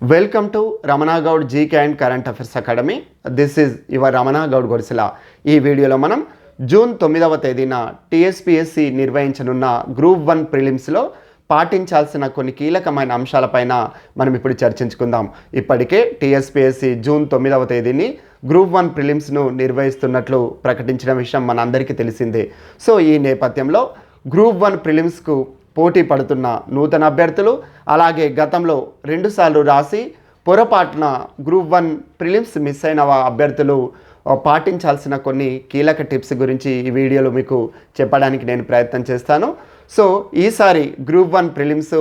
Welcome to Ramana Goud GK and current affairs academy this is your Ramana Goud Godisila ఈ వీడియోలో మనం June తొమ్మిదవ తేదీన TSPSC నిర్వహించనున్న గ్రూప్ వన్ ప్రిలిమ్స్లో పాటించాల్సిన కొన్ని కీలకమైన అంశాలపైన మనం ఇప్పుడు చర్చించుకుందాం. ఇప్పటికే టీఎస్పీఎస్సి జూన్ తొమ్మిదవ తేదీని గ్రూప్ వన్ ప్రిలిమ్స్ను నిర్వహిస్తున్నట్లు ప్రకటించిన విషయం మనందరికీ తెలిసిందే. సో ఈ నేపథ్యంలో గ్రూప్ వన్ ప్రిలిమ్స్కు పోటీ పడుతున్న నూతన అభ్యర్థులు అలాగే గతంలో రెండుసార్లు రాసి పొరపాటున గ్రూప్ వన్ ప్రిలిమ్స్ మిస్ అయిన అభ్యర్థులు పాటించాల్సిన కొన్ని కీలక టిప్స్ గురించి ఈ వీడియోలో మీకు చెప్పడానికి నేను ప్రయత్నం చేస్తాను. సో ఈసారి గ్రూప్ వన్ ప్రిలిమ్స్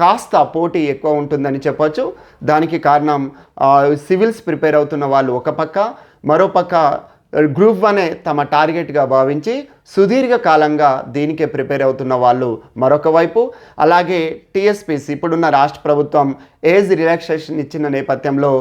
కాస్త పోటీ ఎక్కువ ఉంటుందని చెప్పొచ్చు. దానికి కారణం సివిల్స్ ప్రిపేర్ అవుతున్న వాళ్ళు ఒక పక్క మరో పక్క గ్రూప్ వనే తమ టార్గెట్గా భావించి సుదీర్ఘ కాలంగా దీనికే ప్రిపేర్ అవుతున్న వాళ్ళు మరొక వైపు. అలాగే టీఎస్పీసీ ఇప్పుడున్న రాష్ట్ర ప్రభుత్వం ఏజ్ రిలాక్సేషన్ ఇచ్చిన నేపథ్యంలో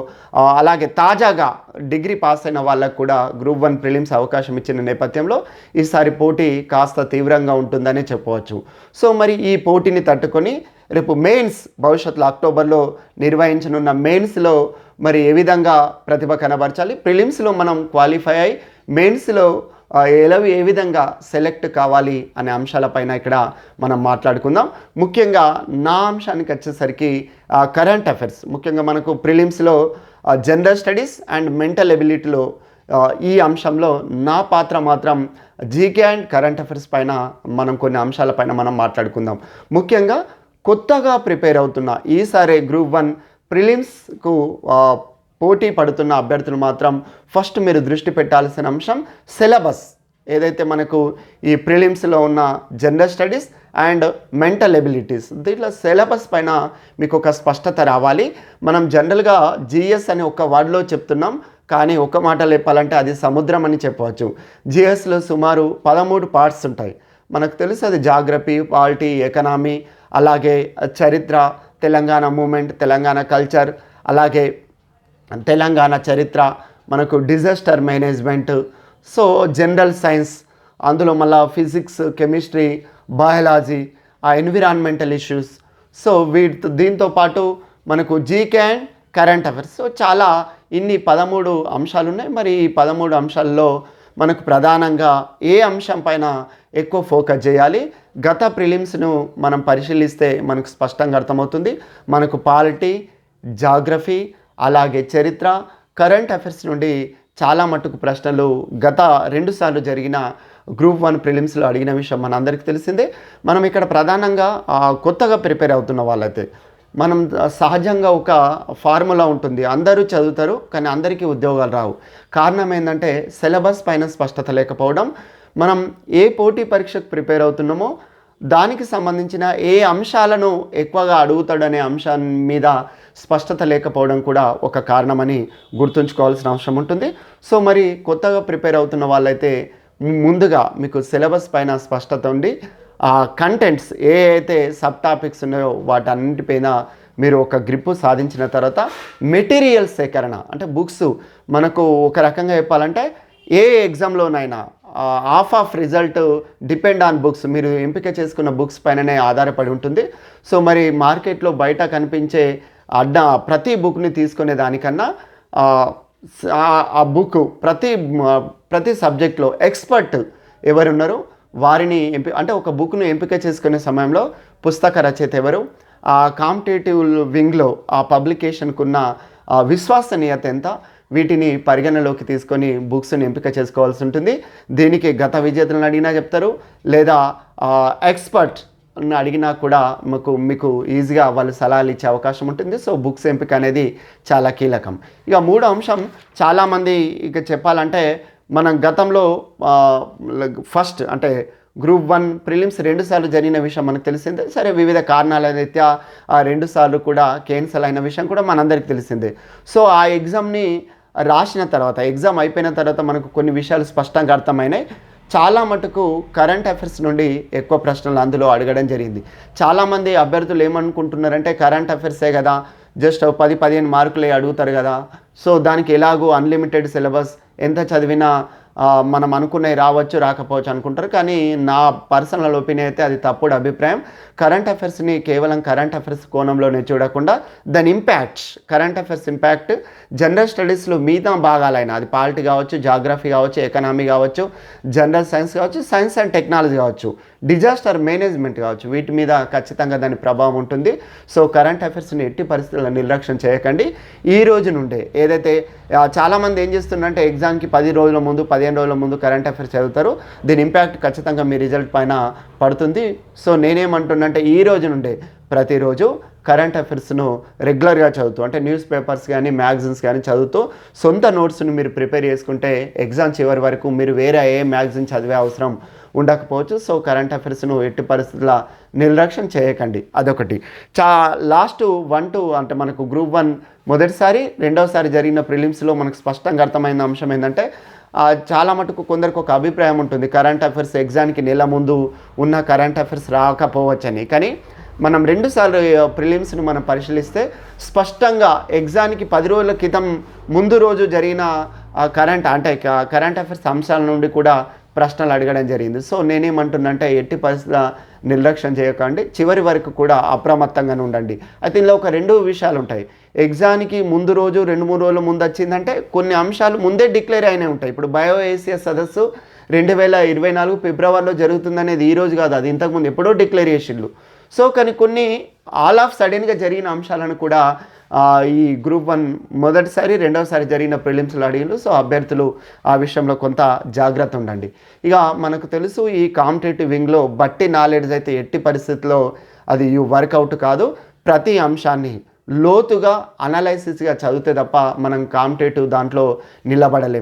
అలాగే తాజాగా డిగ్రీ పాస్ అయిన వాళ్ళకు కూడా గ్రూప్ వన్ ప్రిలిమ్స్ అవకాశం ఇచ్చిన నేపథ్యంలో ఈసారి పోటీ కాస్త తీవ్రంగా ఉంటుందనే చెప్పవచ్చు. సో మరి ఈ పోటీని తట్టుకొని రేపు మెయిన్స్ భవిష్యత్తులో అక్టోబర్లో నిర్వహించనున్న మెయిన్స్లో మరి ఏ విధంగా ప్రతిభ కనబరచాలి? ప్రిలిమ్స్లో మనం క్వాలిఫై అయి మెయిన్స్లో ఎలవి ఏ విధంగా సెలెక్ట్ కావాలి అనే అంశాలపైన ఇక్కడ మనం మాట్లాడుకుందాం. ముఖ్యంగా నా అంశానికి వచ్చేసరికి కరెంట్ అఫైర్స్. ముఖ్యంగా మనకు ప్రిలిమ్స్లో జనరల్ స్టడీస్ అండ్ మెంటల్ ఎబిలిటీలో ఈ అంశంలో నా పాత్ర మాత్రం జీకే అండ్ కరెంట్ అఫైర్స్ పైన మనం కొన్ని అంశాలపైన మనం మాట్లాడుకుందాం. ముఖ్యంగా కొత్తగా ప్రిపేర్ అవుతున్న ఈసారి గ్రూప్ వన్ ప్రిలిమ్స్కు పోటీ పడుతున్న అభ్యర్థులు మాత్రం ఫస్ట్ మీరు దృష్టి పెట్టాల్సిన అంశం సిలబస్. ఏదైతే మనకు ఈ ప్రిలిమ్స్లో ఉన్న general studies and mental abilities దీంట్లో సిలబస్ పైన మీకు ఒక స్పష్టత రావాలి. మనం జనరల్గా జిఎస్ అనే ఒక వర్డ్లో చెప్తున్నాం కానీ ఒక మాట చెప్పాలంటే అది సముద్రం అని చెప్పవచ్చు. జిఎస్లో సుమారు పదమూడు పార్ట్స్ ఉంటాయి. మనకు తెలుసు అది జాగ్రఫీ పాలిటీ ఎకనామీ అలాగే చరిత్ర తెలంగాణ మూమెంట్ తెలంగాణ కల్చర్ అలాగే తెలంగాణ చరిత్ర మనకు disaster management. So general science అందులో మళ్ళా ఫిజిక్స్ కెమిస్ట్రీ బయాలజీ ఆ ఎన్విరాన్మెంటల్ ఇష్యూస్. సో వీటి దీంతో పాటు మనకు GK and current affairs. So చాలా ఇన్ని పదమూడు అంశాలు ఉన్నాయి మరి ఈ పదమూడు అంశాల్లో మనకు ప్రధానంగా ఏ అంశం పైన ఎక్కువ ఫోకస్ చేయాలి? గత ప్రిలిమ్స్ను మనం పరిశీలిస్తే మనకు స్పష్టంగా అర్థమవుతుంది. మనకు పాలిటీ జాగ్రఫీ అలాగే చరిత్ర కరెంట్ అఫైర్స్ నుండి చాలా మట్టుకు ప్రశ్నలు గత రెండుసార్లు జరిగిన గ్రూప్ వన్ ప్రిలిమ్స్లో అడిగిన విషయం మనందరికీ తెలిసిందే. మనం ఇక్కడ ప్రధానంగా కొత్తగా ప్రిపేర్ అవుతున్న వాళ్ళైతే మనం సహజంగా ఒక ఫార్ములా ఉంటుంది. అందరూ చదువుతారు కానీ అందరికీ ఉద్యోగాలు రావు. కారణం ఏంటంటే సిలబస్ పైన స్పష్టత లేకపోవడం. మనం ఏ పోటీ పరీక్షకు ప్రిపేర్ అవుతున్నామో దానికి సంబంధించిన ఏ అంశాలను ఎక్కువగా అడుగుతాడనే అంశం మీద స్పష్టత లేకపోవడం కూడా ఒక కారణమని గుర్తుంచుకోవాల్సిన అవసరం ఉంటుంది. సో మరి కొత్తగా ప్రిపేర్ అవుతున్న వాళ్ళైతే ముందుగా మీకు సిలబస్ పైన స్పష్టత ఉండి కంటెంట్స్ ఏ అయితే సబ్ టాపిక్స్ ఉన్నాయో వాటన్నిటిపైన మీరు ఒక గ్రిప్పు సాధించిన తర్వాత మెటీరియల్ సేకరణ అంటే బుక్స్ మనకు ఒక రకంగా చెప్పాలంటే ఏ ఎగ్జామ్లోనైనా of of result depend on books మీరు ఎంపిక చేసుకున్న బుక్స్ పైననే ఆధారపడి ఉంటుంది. సో మరి మార్కెట్లో బయట కనిపించే అడ్డ ప్రతి బుక్ని తీసుకునే దానికన్నా ఆ, బుక్ ప్రతి ప్రతి సబ్జెక్ట్లో ఎక్స్పర్ట్ ఎవరున్నారో? వారిని ఎంపి అంటే ఒక బుక్ను ఎంపిక చేసుకునే సమయంలో పుస్తక రచయిత ఎవరు? ఆ కాంపిటేటివ్ వింగ్లో ఆ పబ్లికేషన్కున్న విశ్వసనీయత ఎంత? వీటిని పరిగణలోకి తీసుకొని బుక్స్ని ఎంపిక చేసుకోవాల్సి ఉంటుంది. దీనికి గత విజేతలను అడిగినా చెప్తారు. లేదా ఎక్స్పర్ట్ అడిగినా కూడా మీకు మీకు ఈజీగా వాళ్ళు సలహాలు ఇచ్చే అవకాశం ఉంటుంది. సో బుక్స్ ఎంపిక అనేది చాలా కీలకం. ఇక మూడో అంశం చాలామంది ఇక చెప్పాలంటే మనం గతంలో ఫస్ట్ అంటే గ్రూప్ వన్ ప్రిలిమ్స్ రెండుసార్లు జరిగిన విషయం మనకు తెలిసిందే. సరే వివిధ కారణాల రీత్యా ఆ రెండు సార్లు కూడా క్యాన్సల్ అయిన విషయం కూడా మనందరికీ తెలిసిందే. సో ఆ ఎగ్జామ్ని రాసిన తర్వాత ఎగ్జామ్ అయిపోయిన తర్వాత మనకు కొన్ని విషయాలు స్పష్టంగా అర్థమైనాయి. చాలా మటుకు కరెంట్ అఫైర్స్ నుండి ఎక్కువ ప్రశ్నలు అందులో అడగడం జరిగింది. చాలామంది అభ్యర్థులు ఏమనుకుంటున్నారంటే కరెంట్ అఫైర్సే కదా జస్ట్ పది పదిహేను మార్కులే అడుగుతారు కదా. సో దానికి ఎలాగో అన్లిమిటెడ్ సిలబస్ ఎంత చదివినా మనం అనుకున్నవి రావచ్చు రాకపోవచ్చు అనుకుంటారు. కానీ నా పర్సనల్ ఒపీనియన్ అయితే అది తప్పుడు అభిప్రాయం. కరెంట్ అఫైర్స్ని కేవలం కరెంట్ అఫైర్స్ కోణంలోనే చూడకుండా దాని impact current affairs impact general స్టడీస్లో మిగతా భాగాలైన అది పాలిటీ కావచ్చు జాగ్రఫీ కావచ్చు ఎకనామీ కావచ్చు జనరల్ సైన్స్ కావచ్చు సైన్స్ అండ్ టెక్నాలజీ కావచ్చు డిజాస్టర్ మేనేజ్మెంట్ కావచ్చు వీటి మీద ఖచ్చితంగా దాని ప్రభావం ఉంటుంది. సో కరెంట్ అఫైర్స్ని ఎట్టి పరిస్థితుల్లో నిర్లక్ష్యం చేయకండి. ఈ రోజు నుండే ఏదైతే చాలామంది ఏం చేస్తున్నారంటే ఎగ్జామ్కి పది రోజుల ముందు పది పదిహేను రోజుల ముందు కరెంట్ అఫైర్స్ చదువుతారు. దీని ఇంపాక్ట్ ఖచ్చితంగా మీ రిజల్ట్ పైన పడుతుంది. సో నేనేమంటున్నంటే ఈ రోజు నుండే ప్రతిరోజు కరెంట్ అఫైర్స్ను రెగ్యులర్గా చదువుతూ అంటే న్యూస్ పేపర్స్ కానీ మ్యాగజైన్స్ కానీ చదువుతూ సొంత నోట్స్ను మీరు ప్రిపేర్ చేసుకుంటే ఎగ్జామ్ చివరి వరకు మీరు వేరే ఏ మ్యాగజైన్ చదివే అవసరం ఉండకపోవచ్చు. సో కరెంట్ అఫైర్స్ను ఎట్టి పరిస్థితుల నిర్లక్ష్యం చేయకండి. అదొకటి. చా లాస్ట్ వన్ టూ అంటే మనకు గ్రూప్ వన్ మొదటిసారి రెండవసారి జరిగిన ప్రిలిమ్స్లో మనకు స్పష్టంగా అర్థమైన అంశం ఏంటంటే చాలా మటుకు కొందరికి ఒక అభిప్రాయం ఉంటుంది. కరెంట్ అఫైర్స్ ఎగ్జామ్కి నెల ముందు ఉన్న కరెంట్ అఫైర్స్ రాకపోవచ్చని. కానీ మనం రెండుసార్లు ప్రిలిమ్స్ను మనం పరిశీలిస్తే స్పష్టంగా ఎగ్జామ్కి పది రోజుల క్రితం ముందు రోజు జరిగిన కరెంట్ అంటే కరెంట్ అఫైర్స్ అంశాల నుండి కూడా ప్రశ్నలు అడగడం జరిగింది. సో నేనేమంటున్నంటే ఎట్టి పరిస్థితుల నిర్లక్ష్యం చేయకండి. చివరి వరకు కూడా అప్రమత్తంగానే ఉండండి. అయితే ఇందులో ఒక రెండు విషయాలు ఉంటాయి. ఎగ్జామ్కి ముందు రోజు రెండు మూడు రోజుల ముందు వచ్చిందంటే కొన్ని అంశాలు ముందే డిక్లేర్ అయినాయి ఉంటాయి. ఇప్పుడు బయో ఏసీఎస్ సదస్సు రెండు వేల ఇరవై నాలుగు ఫిబ్రవరిలో జరుగుతుందనేది ఈ రోజు కాదు. అది ఇంతకుముందు ఎప్పుడో డిక్లేర్ చేసిండ్రు. సో కానీ కొన్ని ఆల్ ఆఫ్ సడన్గా జరిగిన అంశాలను కూడా ఈ గ్రూప్ వన్ మొదటిసారి రెండవసారి జరిగిన ప్రిలిమ్స్లో అడిగిన సో అభ్యర్థులు ఆ విషయంలో కొంత జాగ్రత్త ఉండండి. ఇక మనకు తెలుసు ఈ కాంపిటేటివ్ వింగ్లో బట్టి నాలెడ్జ్ అయితే ఎట్టి పరిస్థితుల్లో అది వర్కౌట్ కాదు. ప్రతి అంశాన్ని లోతుగా అనలైసిస్గా చదివితే తప్ప మనం కాంపిటేటివ్ దాంట్లో నిలబడలేము